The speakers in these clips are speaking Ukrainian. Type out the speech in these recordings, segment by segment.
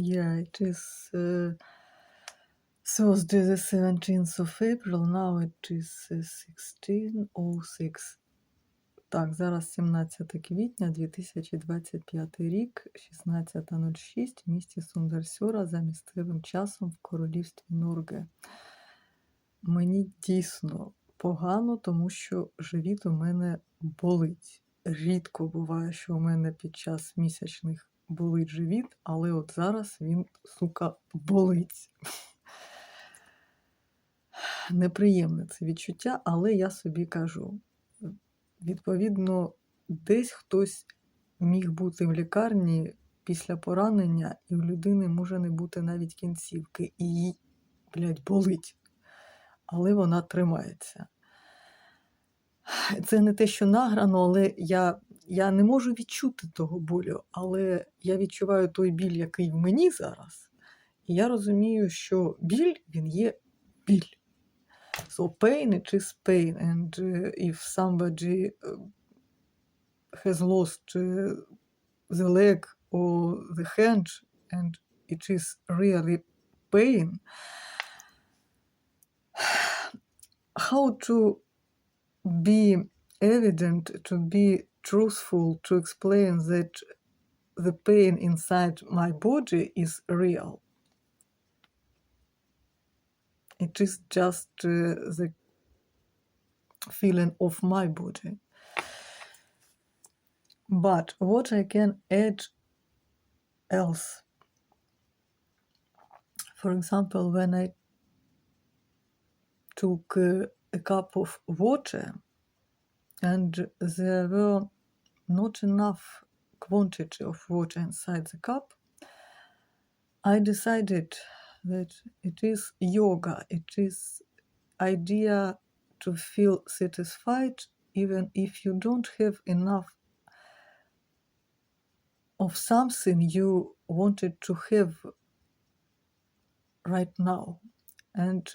Yeah, it is uh, Thursday, the 17th of April. Now it is uh, 16.06. Так, зараз 17 квітня 2025 рік, 16.06 в місті Сундарсьора за місцевим часом в королівстві Нурге. Мені дійсно погано, тому що живіт у мене болить. Рідко буває, що у мене під час місячних болить живіт, але от зараз він, сука, болить. Неприємне це відчуття, але я собі кажу. Відповідно, десь хтось міг бути в лікарні після поранення, і у людини може не бути навіть кінцівки, і їй, блядь, болить. Але вона тримається. Це не те, що награно, але я, я не можу відчути того болю, але я відчуваю той біль, який в мені зараз. І я розумію, що біль він є біль. So pain it is pain, and uh, if somebody uh, has lost uh, the leg or the hand, and it is really pain, how to be evident, to be truthful, to explain that the pain inside my body is real. It is just uh, the feeling of my body. But what I can add else, for example, when I took uh, a cup of water and there were not enough quantity of water inside the cup, I decided that it is yoga, it is idea to feel satisfied even if you don't have enough of something you wanted to have right now. And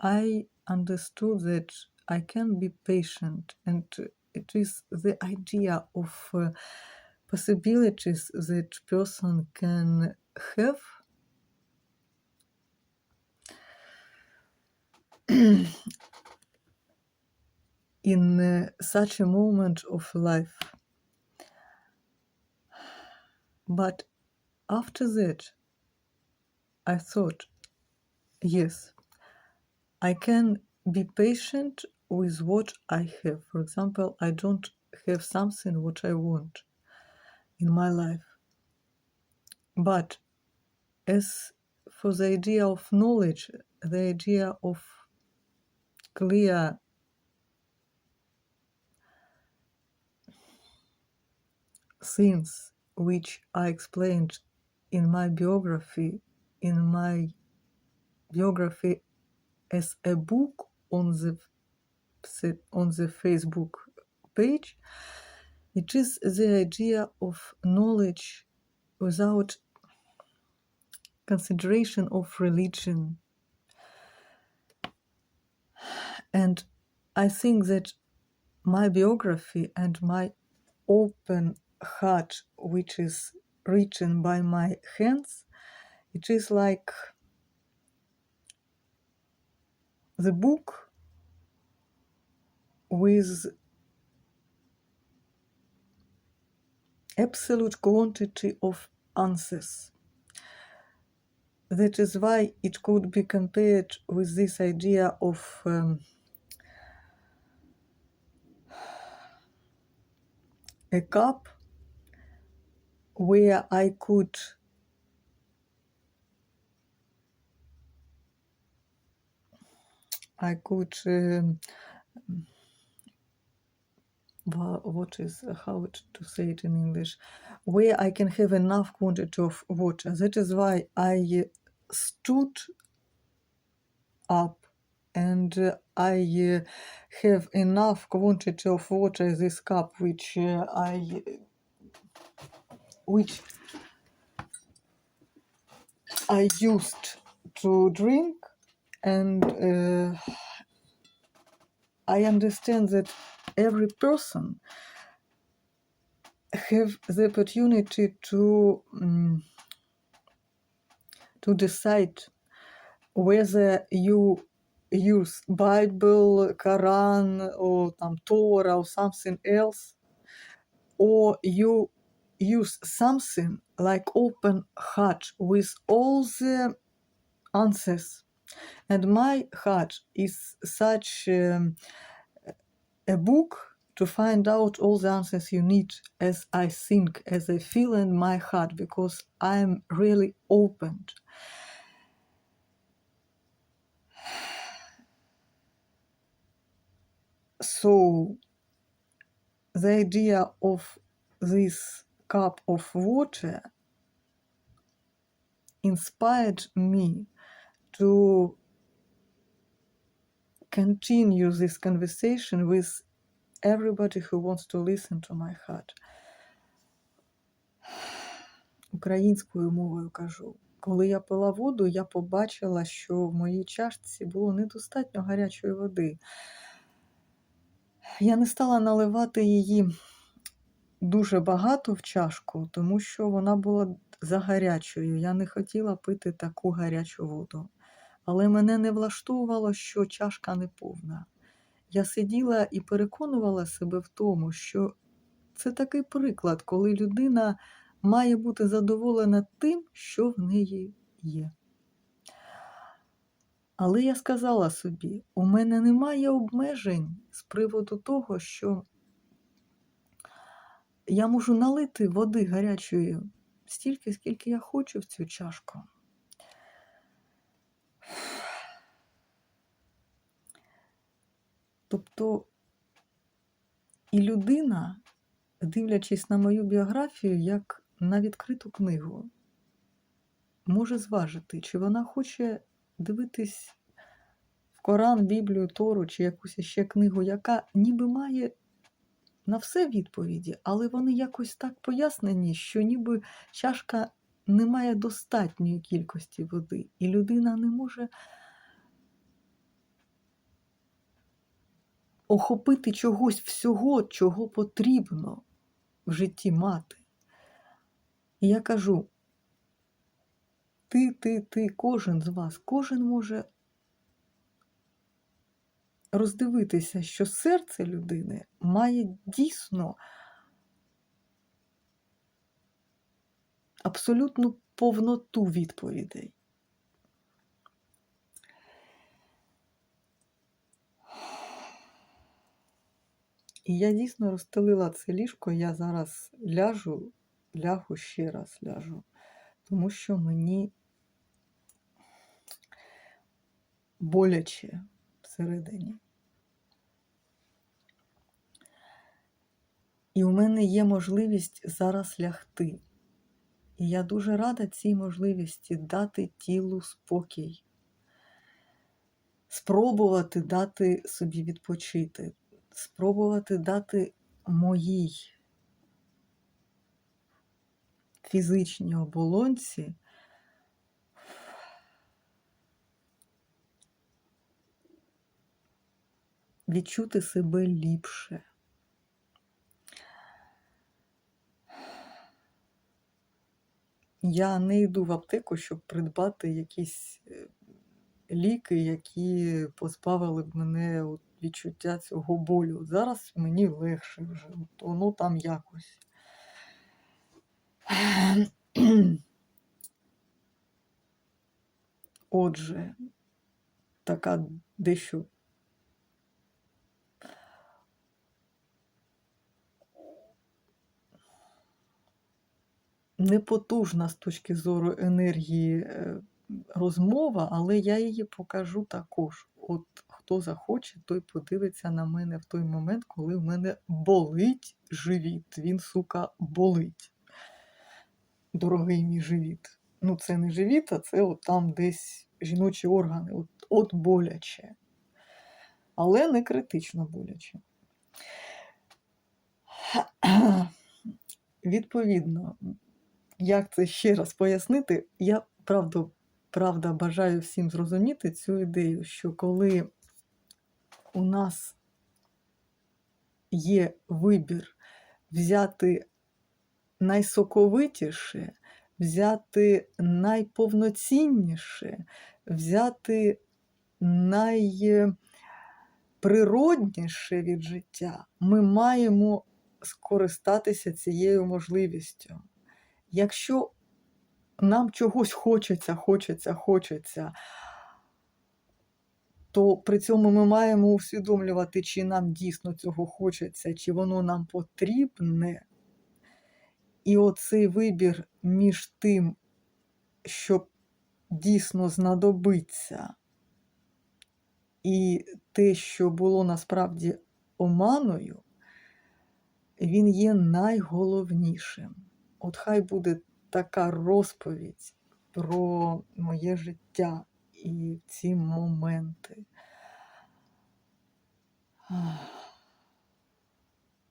I understood that I can be patient, and it is the idea of uh, possibilities that person can have in uh, such a moment of life. But after that, I thought, yes, I can be patient with what I have. For example, I don't have something what I want in my life. But as for the idea of knowledge, the idea of clear things which I explained in my biography, in my biography as a book on the on the Facebook page, it is the idea of knowledge without consideration of religion. And I think that my biography and my open heart, which is written by my hands, it is like the book with absolute quantity of answers. That is why it could be compared with this idea of um, a cup where I could I could um, what is how to say it in English where I can have enough quantity of water. That is why I stood up and I have enough quantity of water in this cup which I which I used to drink and uh, I understand that every person have the opportunity to um, to decide whether you use Bible, Quran, or um, Torah, or something else, or you use something like open heart with all the answers. And my heart is such. Um, a book to find out all the answers you need as I think, as I feel in my heart, because I'm really opened. So, the idea of this cup of water inspired me to continue this conversation with everybody who wants to listen to my heart. Українською мовою кажу. Коли я пила воду, я побачила, що в моїй чашці було недостатньо гарячої води. Я не стала наливати її дуже багато в чашку, тому що вона була загарячою. Я не хотіла пити таку гарячу воду. Але мене не влаштовувало, що чашка не повна. Я сиділа і переконувала себе в тому, що це такий приклад, коли людина має бути задоволена тим, що в неї є. Але я сказала собі, у мене немає обмежень з приводу того, що я можу налити води гарячої стільки, скільки я хочу в цю чашку. Тобто і людина, дивлячись на мою біографію як на відкриту книгу, може зважити, чи вона хоче дивитись в Коран, Біблію, Тору чи якусь ще книгу, яка ніби має на все відповіді, але вони якось так пояснені, що ніби чашка не має достатньої кількості води, і людина не може охопити чогось всього, чого потрібно в житті мати. І я кажу, ти, ти, ти, кожен з вас, кожен може роздивитися, що серце людини має дійсно абсолютну повноту відповідей. І я дійсно розстелила це ліжко, я зараз ляжу, лягу ще раз ляжу, тому що мені боляче всередині. І у мене є можливість зараз лягти. І я дуже рада цій можливості дати тілу спокій, спробувати дати собі відпочити, спробувати дати моїй фізичній оболонці відчути себе ліпше. Я не йду в аптеку, щоб придбати якісь е, ліки, які позбавили б мене відчуття цього болю. Зараз мені легше вже, воно там якось. Отже, така дещо непотужна з точки зору енергії е, розмова, але я її покажу також. От хто захоче, той подивиться на мене в той момент, коли в мене болить живіт. Він, сука, болить. Дорогий мій живіт. Ну, це не живіт, а це от там десь жіночі органи. От, от боляче. Але не критично боляче. Відповідно, як це ще раз пояснити, я правда, правда бажаю всім зрозуміти цю ідею, що коли у нас є вибір взяти найсоковитіше, взяти найповноцінніше, взяти найприродніше від життя, ми маємо скористатися цією можливістю. Якщо нам чогось хочеться, хочеться, хочеться, то при цьому ми маємо усвідомлювати, чи нам дійсно цього хочеться, чи воно нам потрібне. І оцей вибір між тим, що дійсно знадобиться, і те, що було насправді оманою, він є найголовнішим. От хай буде така розповідь про моє життя і в ці моменти.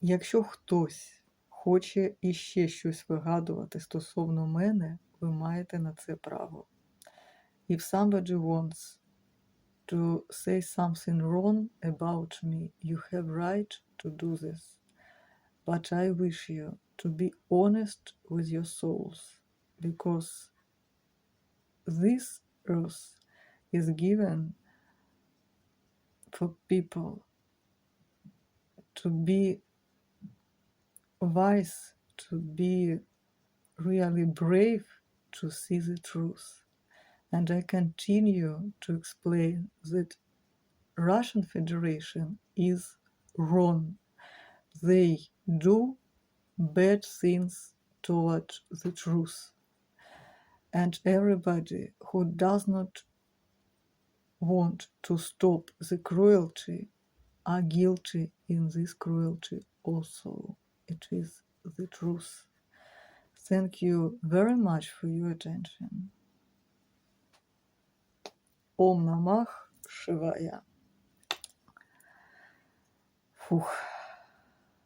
Якщо хтось хоче іще щось вигадувати стосовно мене, ви маєте на це право. If somebody wants to say something wrong about me, you have right to do this. But I wish you to be honest with your souls, because this earth is given for people to be wise, to be really brave to see the truth. And I continue to explain that Russian Federation is wrong. They do bad things toward the truth. And everybody who does not want to stop the cruelty are guilty in this cruelty also. It is the truth. Thank you very much for your attention. Ом Намах Шивая. Фух.